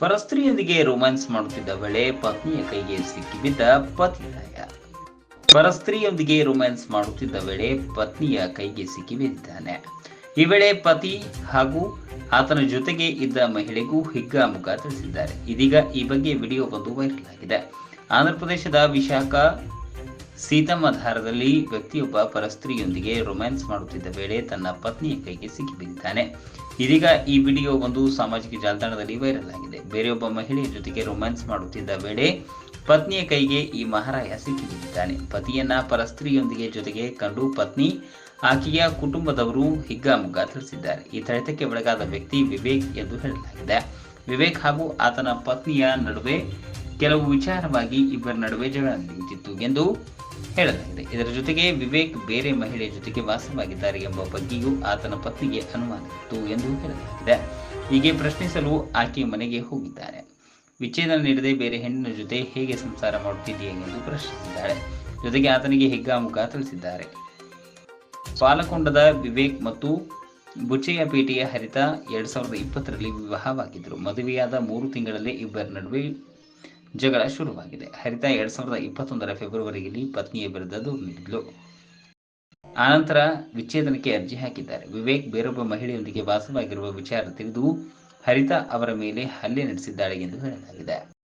ಪರಸ್ತ್ರೀಯೊಂದಿಗೆ romance ಮಾಡುತ್ತಿದ್ದ ವೇಳೆ ಪತ್ನಿಯ ಕೈಗೆ ಸಿಕ್ಕಿಬಿದ್ದ ಲಯ ಪರಸ್ತ್ರೀಯೊಂದಿಗೆ ರೊಮ್ಯಾನ್ಸ್ ಮಾಡುತ್ತಿದ್ದ ವೇಳೆ ಪತ್ನಿಯ ಕೈಗೆ ಸಿಕ್ಕಿಬಿದ್ದಾನೆ. ಈ ವೇಳೆ ಪತಿ ಹಾಗೂ ಆತನ ಜೊತೆಗೆ ಇದ್ದ ಮಹಿಳೆಗೂ ಹಿಗ್ಗಾಮುಗ್ಗ ತಿಳಿಸಿದ್ದಾರೆ. ಇದೀಗ ಈ ಬಗ್ಗೆ ವಿಡಿಯೋ ಒಂದು ವೈರಲ್ ಆಗಿದೆ. ಆಂಧ್ರಪ್ರದೇಶದ ವಿಶಾಖ ಸೀತಮ್ಮಧಾರದಲ್ಲಿ ವ್ಯಕ್ತಿಯೊಬ್ಬ ಪರಸ್ತ್ರೀಯೊಂದಿಗೆ ರೊಮ್ಯಾನ್ಸ್ ಮಾಡುತ್ತಿದ್ದ ವೇಳೆ ತನ್ನ ಪತ್ನಿಯ ಕೈಗೆ ಸಿಕ್ಕಿಬಿದ್ದಿದ್ದಾನೆ. ಇದೀಗ ಈ ವಿಡಿಯೋ ಒಂದು ಸಾಮಾಜಿಕ ಜಾಲತಾಣದಲ್ಲಿ ವೈರಲ್ ಆಗಿದೆ. ಬೇರೆಯೊಬ್ಬ ಮಹಿಳೆಯ ಜೊತೆಗೆ ರೊಮ್ಯಾನ್ಸ್ ಮಾಡುತ್ತಿದ್ದ ವೇಳೆ ಪತ್ನಿಯ ಕೈಗೆ ಈ ಮಹಾರಾಯ ಸಿಕ್ಕಿಬಿದ್ದಿದ್ದಾನೆ. ಪತಿಯನ್ನ ಪರಸ್ತ್ರೀಯೊಂದಿಗೆ ಜೊತೆಗೆ ಕಂಡು ಪತ್ನಿ ಆಕೆಯ ಕುಟುಂಬದವರು ಹಿಗ್ಗಾಮುಗ್ಗ ತಿಳಿಸಿದ್ದಾರೆ ಈ ಥಳಿತಕ್ಕೆ ಒಳಗಾದ ವ್ಯಕ್ತಿ ವಿವೇಕ್ ಎಂದು ಹೇಳಲಾಗಿದೆ. ವಿವೇಕ್ ಹಾಗೂ ಆತನ ಪತ್ನಿಯ ನಡುವೆ ಕೆಲವು ವಿಚಾರವಾಗಿ ಇಬ್ಬರ ನಡುವೆ ಜಗಳ ನಡೆಯುತ್ತಿತ್ತು ಎಂದು ಹೇಳಲಾಗಿದೆ ಇದರ ಜೊತೆಗೆ ವಿವೇಕ್ ಬೇರೆ ಮಹಿಳೆಯ ಜೊತೆಗೆ ವಾಸವಾಗಿದ್ದಾರೆ ಎಂಬ ಬಗ್ಗೆಯೂ ಆತನ ಪತ್ನಿಗೆ ಅನುಮಾನವಿತ್ತು ಎಂದು ಹೇಳಲಾಗಿದೆ ಹೀಗೆ ಪ್ರಶ್ನಿಸಲು ಆಕೆ ಮನೆಗೆ ಹೋಗಿದ್ದಾರೆ ವಿಚ್ಛೇದನ ನೀಡದೆ ಬೇರೆ ಹೆಣ್ಣಿನ ಜೊತೆ ಹೇಗೆ ಸಂಸಾರ ಮಾಡುತ್ತಿದೆಯೇ ಎಂದು ಪ್ರಶ್ನಿಸಿದ್ದಾಳೆ. ಜೊತೆಗೆ ಆತನಿಗೆ ಹೆಗ್ಗಾಮುಖ ತಿಳಿಸಿದ್ದಾರೆ. ಪಾಲಕೊಂಡದ ವಿವೇಕ್ ಮತ್ತು ಬುಚ್ಚಯ್ಯಪೇಟೆಯ ಹರಿತ ಎರಡ್ ಸಾವಿರದ ಇಪ್ಪತ್ತರಲ್ಲಿ ವಿವಾಹವಾಗಿದ್ದರು. ಮದುವೆಯಾದ ಮೂರು ತಿಂಗಳಲ್ಲೇ ಇಬ್ಬರ ನಡುವೆ ಜಗಳ ಶುರುವಾಗಿದೆ. ಹರಿತಾ ಎರಡ್ ಸಾವಿರದ ಇಪ್ಪತ್ತೊಂದರ ಫೆಬ್ರವರಿಯಲ್ಲಿ ಪತ್ನಿಯ ವಿರುದ್ಧ ದೂರು ಆನಂತರ ವಿಚ್ಛೇದನಕ್ಕೆ ಅರ್ಜಿ ಹಾಕಿದ್ದಾರೆ. ವಿವೇಕ್ ಬೇರೊಬ್ಬ ಮಹಿಳೆಯೊಂದಿಗೆ ವಾಸವಾಗಿರುವ ವಿಚಾರ ತಿಳಿದು ಹರಿತಾ ಅವರ ಮೇಲೆ ಹಲ್ಲೆ ನಡೆಸಿದ್ದಾಳೆ ಎಂದು ಹೇಳಲಾಗಿದೆ.